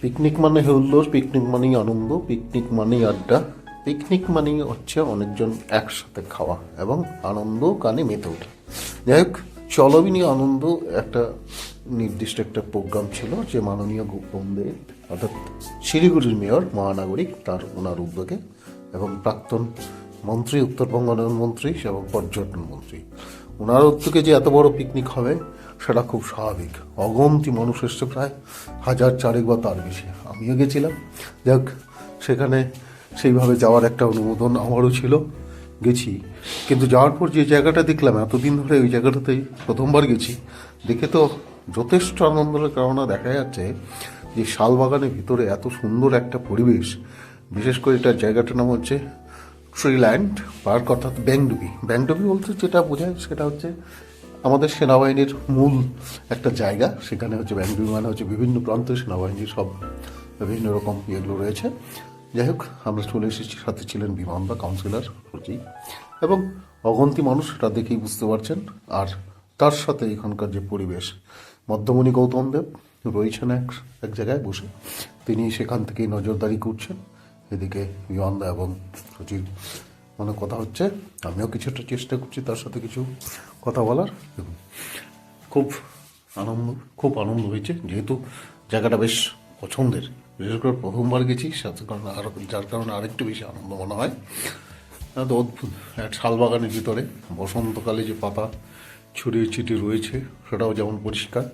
Picnic মানে হল্লোর picnic মানেই আনন্দ picnic মানেই আড্ডা পিকনিক মানেই হচ্ছে অনেকজন একসাথে খাওয়া এবং আনন্দ কানে মেতে ওঠে। যাই হোক চলবিনী আনন্দ একটা নির্দিষ্ট একটা প্রোগ্রাম ছিল যে মাননীয় দেব, অর্থাৎ শিলিগুড়ির মেয়র, মহানাগরিক, তার ওনার উদ্যোগে এবং প্রাক্তন মন্ত্রী উত্তরবঙ্গের মন্ত্রী এবং পর্যটন মন্ত্রী। ওনার উদ্যোগে যে এত বড় পিকনিক হবে, সেটা খুব স্বাভাবিক। অগন্তি মানুষ এসছে প্রায় হাজার চারেক বা তার বেশি। আমিও গেছিলাম। যাক, সেখানে সেইভাবে যাওয়ার একটা অনুমোদন আমারও ছিল। গেছি। কিন্তু যাওয়ার পর যে জায়গাটা দেখলাম, এতদিন ধরে ওই জায়গাটাতেই প্রথমবার গেছি, দেখে তো যথেষ্ট আনন্দের কারণে দেখা যাচ্ছে যে শালবাগানের ভিতরে এত সুন্দর একটা পরিবেশ, বিশেষ করে এটার জায়গাটার নাম হচ্ছে ট্রিল্যান্ড পার্ক অর্থাৎ ব্যাংডুবি ব্যাংডুবি বলতে যেটা বোঝায় সেটা হচ্ছে আমাদের সেনাবাহিনীর মূল একটা জায়গা। সেখানে হচ্ছে ব্যাংডুবি মানে হচ্ছে বিভিন্ন প্রান্তের সেনাবাহিনীর সব বিভিন্ন রকম ইয়েগুলো রয়েছে। যাই হোক, আমরা চলে এসেছি। সাথে ছিলেন বিমান বা কাউন্সিলর সচিব এবং অগন্তি মানুষ, সেটা দেখেই বুঝতে পারছেন। আর তার সাথে এখানকার যে পরিবেশ, মধ্যমণি গৌতম দেব রয়েছেন এক এক জায়গায় বসে। তিনি সেখান থেকেই নজরদারি করছেন। এদিকে বিমানদা এবং সচিব মানে কথা হচ্ছে। আমিও কিছুটা চেষ্টা করছি তার সাথে কিছু কথা বলার। খুব আনন্দ খুব আনন্দ হয়েছে। যেহেতু জায়গাটা বেশ পছন্দের, বিশেষ করে প্রথমবার গেছি, সাথে কারণে আরও, যার কারণে আরেকটু বেশি আনন্দ মনে হয়। এত অদ্ভুত, এক শালবাগানের ভিতরে বসন্তকালে যে পাতা ছড়িয়ে ছিটিয়ে রয়েছে, সেটাও যেমন পরিষ্কার,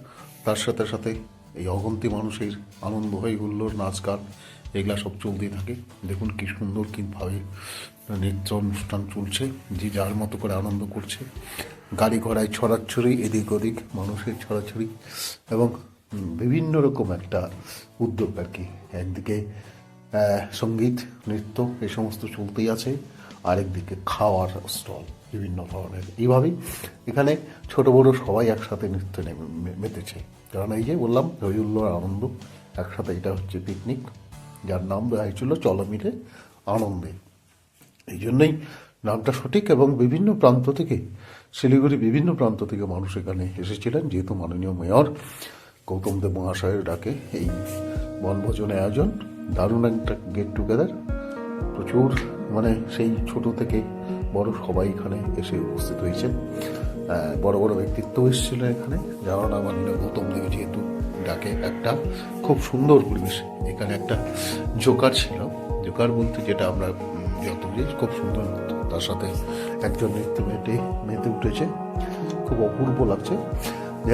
তার সাথে সাথে এই অগন্তি মানুষের আনন্দ হয়ে হুল্লোর নাচ গান এগুলা সব চলতেই থাকে। দেখুন কি সুন্দর কীভাবে নৃত্য অনুষ্ঠান চলছে, যে যার মতো করে আনন্দ করছে। গাড়ি ঘোড়ায় ছড়াছড়ি, এদিক ওদিক মানুষের ছড়াছড়ি এবং বিভিন্ন রকম একটা উদ্যোগ আর কি। একদিকে সংগীত, নৃত্য, এ সমস্ত চলতেই আছে। আরেকদিকে খাওয়ার স্টল, বিভিন্ন ধরনের। এইভাবেই এখানে ছোট বড় সবাই একসাথে নৃত্য নেমে মেতেছে। কারণ এই যে বললাম হইহুল্লোর আনন্দ, একসাথে এটা হচ্ছে পিকনিক যার নাম দেওয়া হয়েছিল চলো মিলে আনন্দে। এই জন্যই নামটা সঠিক এবং বিভিন্ন প্রান্ত থেকে শিলিগুড়ি বিভিন্ন প্রান্ত থেকে মানুষ এখানে এসেছিলেন, যেহেতু মাননীয় মেয়র গৌতম দেব মহাশয়ের ডাকে এই বনভোজনের আয়োজন। দারুণ একটা গেট টুগেদার প্রচুর মানে সেই ছোট থেকে বড় সবাই এখানে এসে উপস্থিত হয়েছেন। বড় বড় ব্যক্তিত্ব এসেছিলেন এখানে। যারা না মাননীয় গৌতম দেব যেহেতু। ডাকে একটা খুব সুন্দর পরিবেশ। এখানে একটা জোকার ছিল। জোকার বলতে যেটা আমরা যত খুব সুন্দর। তার সাথে একজন নৃত্য মেতে মেতে উঠেছে। খুব অপূর্ব লাগছে।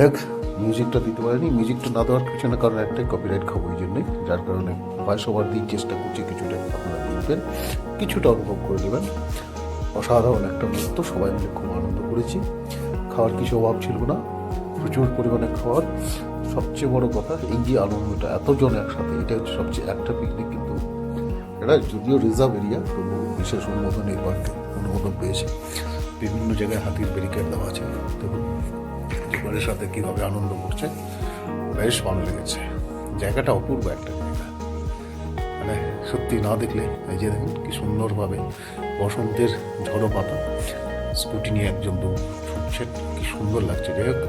হোক মিউজিকটা দিতে পারেনি। মিউজিকটা না দেওয়ার পিছনে কারণ একটাই কপিরাইট খাব এই জন্যই যার কারণে ভয়েস ওভার দিয়ে চেষ্টা করছি কিছুটা আপনারা দেখবেন। কিছুটা অনুভব করে দেবেন। অসাধারণ একটা নৃত্য সবাই মিলে খুব আনন্দ করেছি। খাওয়ার কিছু অভাব ছিল না। প্রচুর পরিমাণে খাওয়ার। সবচেয়ে বড় কথা এই যে আনন্দটা, এতজন একসাথে, এটা হচ্ছে সবচেয়ে একটা পিকনিক কিন্তু এটা যদিও রিজার্ভ এরিয়া তবু বিশেষ অনুমোদন এই পার্কে অনুমোদন পেয়েছে। বিভিন্ন জায়গায় হাতির ব্যারিকেড দেওয়া আছে। দেখুন জীবনের সাথে কীভাবে আনন্দ করছে, বেশ ভালো লেগেছে। জায়গাটা অপূর্ব একটা জায়গা। মানে সত্যি না দেখলে, এই যে দেখুন, কি সুন্দরভাবে বসন্তের ঝড়ো পাতা। স্কুটি নিয়ে একজন দৌড় ছুটছেন কি সুন্দর লাগছে, যাই হোক।